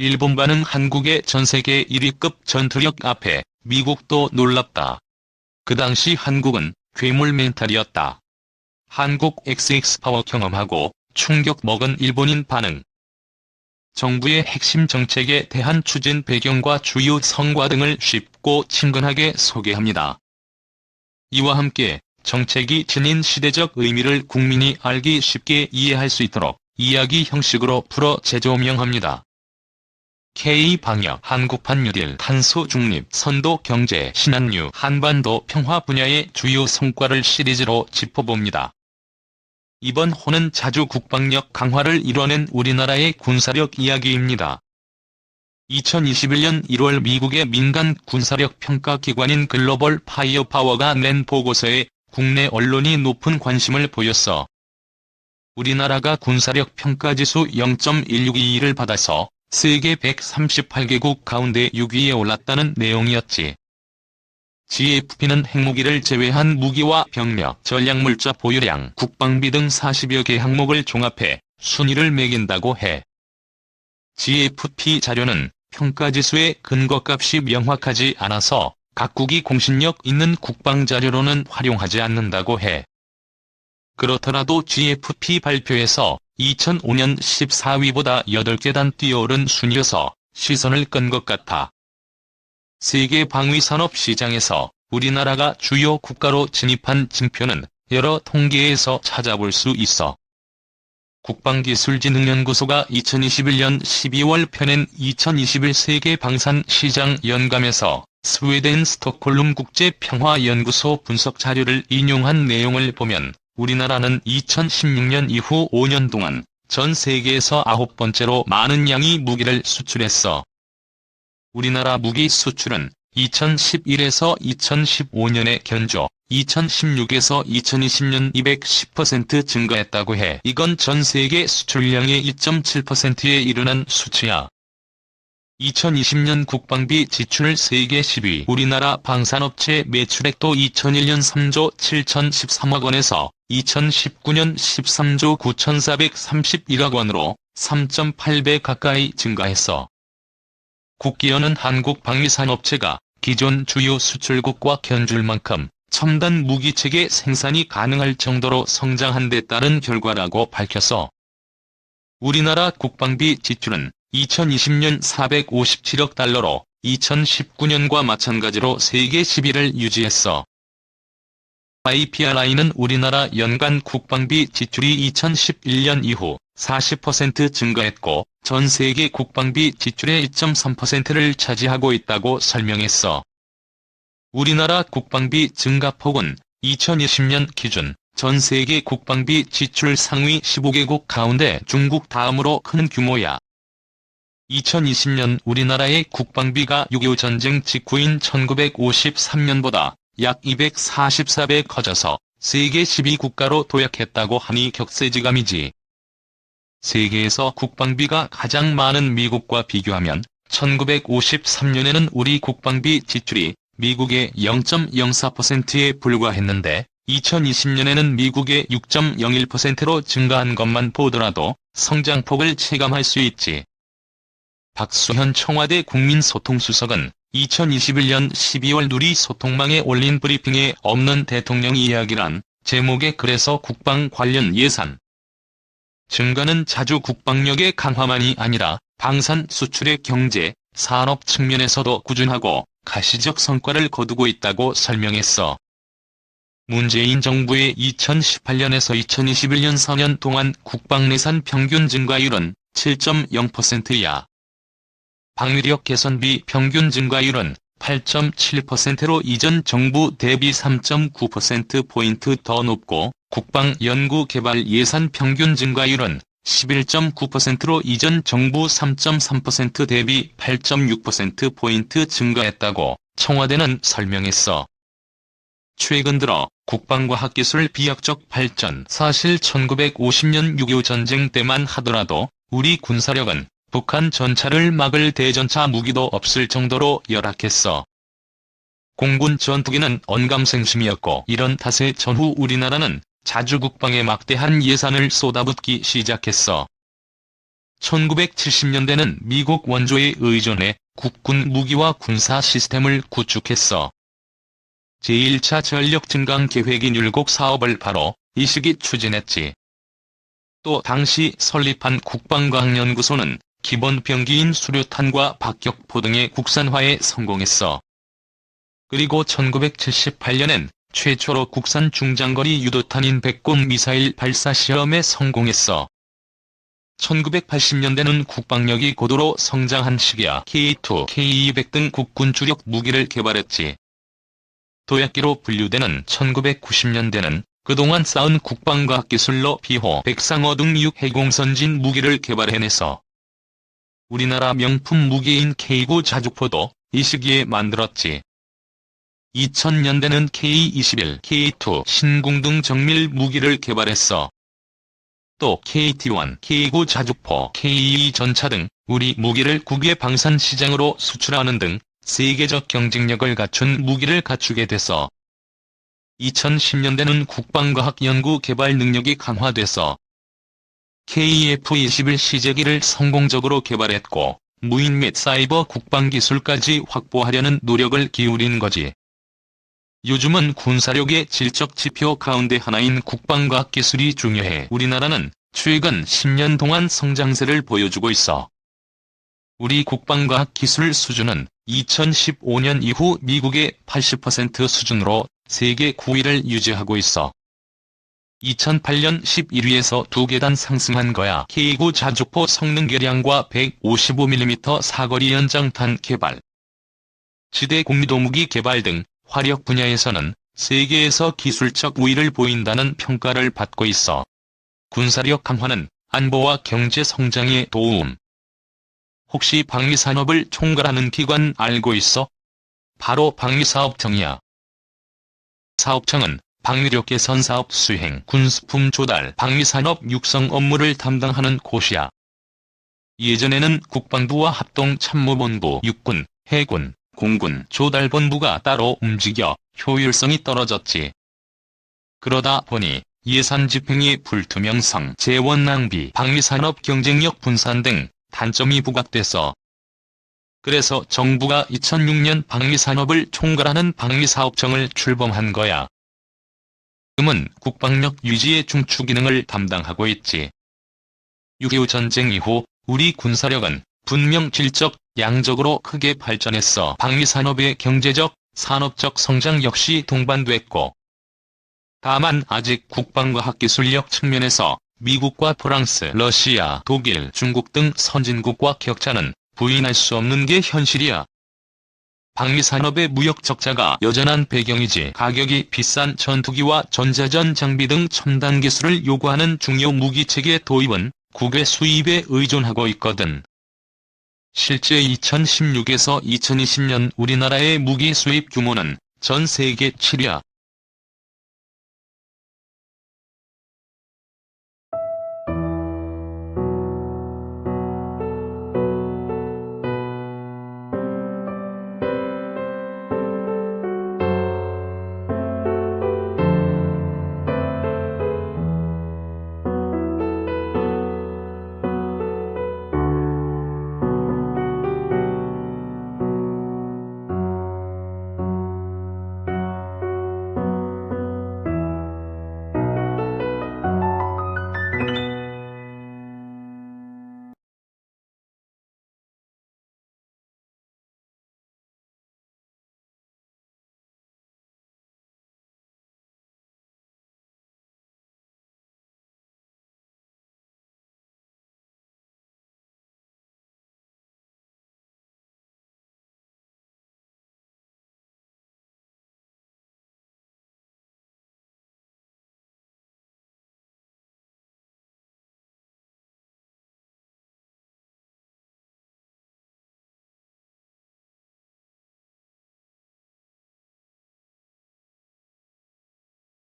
일본 반응 한국의 전세계 1위급 전투력 앞에 미국도 놀랍다. 그 당시 한국은 괴물 멘탈이었다. 한국 XX 파워 경험하고 충격 먹은 일본인 반응. 정부의 핵심 정책에 대한 추진 배경과 주요 성과 등을 쉽고 친근하게 소개합니다. 이와 함께 정책이 지닌 시대적 의미를 국민이 알기 쉽게 이해할 수 있도록 이야기 형식으로 풀어 재조명합니다. K-방역, 한국판 뉴딜, 탄소 중립, 선도 경제, 신한류, 한반도 평화 분야의 주요 성과를 시리즈로 짚어봅니다. 이번 호는 자주 국방력 강화를 이뤄낸 우리나라의 군사력 이야기입니다. 2021년 1월 미국의 민간 군사력 평가 기관인 글로벌 파이어 파워가 낸 보고서에 국내 언론이 높은 관심을 보였어. 우리나라가 군사력 평가지수 0.1622를 받아서 세계 138개국 가운데 6위에 올랐다는 내용이었지. GFP는 핵무기를 제외한 무기와 병력, 전략물자 보유량, 국방비 등 40여 개 항목을 종합해 순위를 매긴다고 해. GFP 자료는 평가지수의 근거값이 명확하지 않아서 각국이 공신력 있는 국방자료로는 활용하지 않는다고 해. 그렇더라도 GFP 발표에서 2005년 14위보다 8계단 뛰어오른 순위여서 시선을 끈 것 같아. 세계 방위산업 시장에서 우리나라가 주요 국가로 진입한 징표는 여러 통계에서 찾아볼 수 있어. 국방기술진흥연구소가 2021년 12월 펴낸 2021 세계 방산 시장 연감에서 스웨덴 스톡홀름 국제평화연구소 분석 자료를 인용한 내용을 보면 우리나라는 2016년 이후 5년 동안 전 세계에서 아홉 번째로 많은 양의 무기를 수출했어. 우리나라 무기 수출은 2011에서 2015년에 견조, 2016에서 2020년 210% 증가했다고 해. 이건 전 세계 수출량의 2.7%에 이르는 수치야. 2020년 국방비 지출 세계 10위 우리나라 방산업체 매출액도 2001년 3조 7013억 원에서 2019년 13조 9431억 원으로 3.8배 가까이 증가했어. 국기연은 한국 방위산업체가 기존 주요 수출국과 견줄 만큼 첨단 무기체계 생산이 가능할 정도로 성장한 데 따른 결과라고 밝혔어. 우리나라 국방비 지출은 2020년 457억 달러로 2019년과 마찬가지로 세계 10위를 유지했어. IPRI는 우리나라 연간 국방비 지출이 2011년 이후 40% 증가했고 전 세계 국방비 지출의 1.3%를 차지하고 있다고 설명했어. 우리나라 국방비 증가폭은 2020년 기준 전 세계 국방비 지출 상위 15개국 가운데 중국 다음으로 큰 규모야. 2020년 우리나라의 국방비가 6.25 전쟁 직후인 1953년보다 약 244배 커져서 세계 12국가로 도약했다고 하니 격세지감이지. 세계에서 국방비가 가장 많은 미국과 비교하면 1953년에는 우리 국방비 지출이 미국의 0.04%에 불과했는데 2020년에는 미국의 6.01%로 증가한 것만 보더라도 성장폭을 체감할 수 있지. 박수현 청와대 국민소통수석은 2021년 12월 누리 소통망에 올린 브리핑에 없는 대통령 이야기란 제목에 그래서 국방 관련 예산 증가는 자주 국방력의 강화만이 아니라 방산 수출의 경제, 산업 측면에서도 꾸준하고 가시적 성과를 거두고 있다고 설명했어. 문재인 정부의 2018년에서 2021년 4년 동안 국방 예산 평균 증가율은 7.0%야. 방위력 개선비 평균 증가율은 8.7%로 이전 정부 대비 3.9%포인트 더 높고 국방연구개발 예산 평균 증가율은 11.9%로 이전 정부 3.3% 대비 8.6%포인트 증가했다고 청와대는 설명했어. 최근 들어 국방과학기술 비약적 발전 사실 1950년 6.25 전쟁 때만 하더라도 우리 군사력은 북한 전차를 막을 대전차 무기도 없을 정도로 열악했어. 공군 전투기는 언감생심이었고 이런 탓에 전후 우리나라는 자주 국방에 막대한 예산을 쏟아붓기 시작했어. 1970년대는 미국 원조에 의존해 국군 무기와 군사 시스템을 구축했어. 제1차 전력 증강 계획인 율곡 사업을 바로 이 시기 추진했지. 또 당시 설립한 국방과학연구소는 기본 병기인 수류탄과 박격포 등의 국산화에 성공했어. 그리고 1978년엔 최초로 국산 중장거리 유도탄인 백곰 미사일 발사 시험에 성공했어. 1980년대는 국방력이 고도로 성장한 시기야 K2, K200 등 국군 주력 무기를 개발했지. 도약기로 분류되는 1990년대는 그동안 쌓은 국방과학 기술로 비호, 백상어 등 육해공 선진 무기를 개발해내서 우리나라 명품 무기인 K9 자주포도 이 시기에 만들었지. 2000년대는 K21, K2, 신궁 등 정밀 무기를 개발했어. 또 KT1, K9 자주포, K22 전차 등 우리 무기를 국외 방산 시장으로 수출하는 등 세계적 경쟁력을 갖춘 무기를 갖추게 됐어. 2010년대는 국방과학 연구 개발 능력이 강화돼서 KF-21 시제기를 성공적으로 개발했고 무인 및 사이버 국방기술까지 확보하려는 노력을 기울인 거지. 요즘은 군사력의 질적 지표 가운데 하나인 국방과학 기술이 중요해 우리나라는 최근 10년 동안 성장세를 보여주고 있어. 우리 국방과학 기술 수준은 2015년 이후 미국의 80% 수준으로 세계 9위를 유지하고 있어. 2008년 11위에서 두 계단 상승한 거야. K9 자주포 성능 개량과 155mm 사거리 연장탄 개발. 지대 공유도 무기 개발 등 화력 분야에서는 세계에서 기술적 우위를 보인다는 평가를 받고 있어. 군사력 강화는 안보와 경제 성장에 도움. 혹시 방위산업을 총괄하는 기관 알고 있어? 바로 방위사업청이야. 사업청은 방위력 개선 사업 수행, 군수품 조달, 방위산업 육성 업무를 담당하는 곳이야. 예전에는 국방부와 합동참모본부, 육군, 해군, 공군, 조달본부가 따로 움직여 효율성이 떨어졌지. 그러다 보니 예산 집행의 불투명성, 재원 낭비, 방위산업 경쟁력 분산 등 단점이 부각돼서 그래서 정부가 2006년 방위산업을 총괄하는 방위사업청을 출범한 거야. 지금은 국방력 유지의 중추 기능을 담당하고 있지. 6.25 전쟁 이후 우리 군사력은 분명 질적, 양적으로 크게 발전했어. 방위산업의 경제적, 산업적 성장 역시 동반됐고 다만 아직 국방과학 기술력 측면에서 미국과 프랑스, 러시아, 독일, 중국 등 선진국과 격차는 부인할 수 없는 게 현실이야. 방위산업의 무역 적자가 여전한 배경이지 가격이 비싼 전투기와 전자전 장비 등 첨단 기술을 요구하는 중요 무기체계 도입은 국외 수입에 의존하고 있거든. 실제 2016에서 2020년 우리나라의 무기 수입 규모는 전 세계 7위야.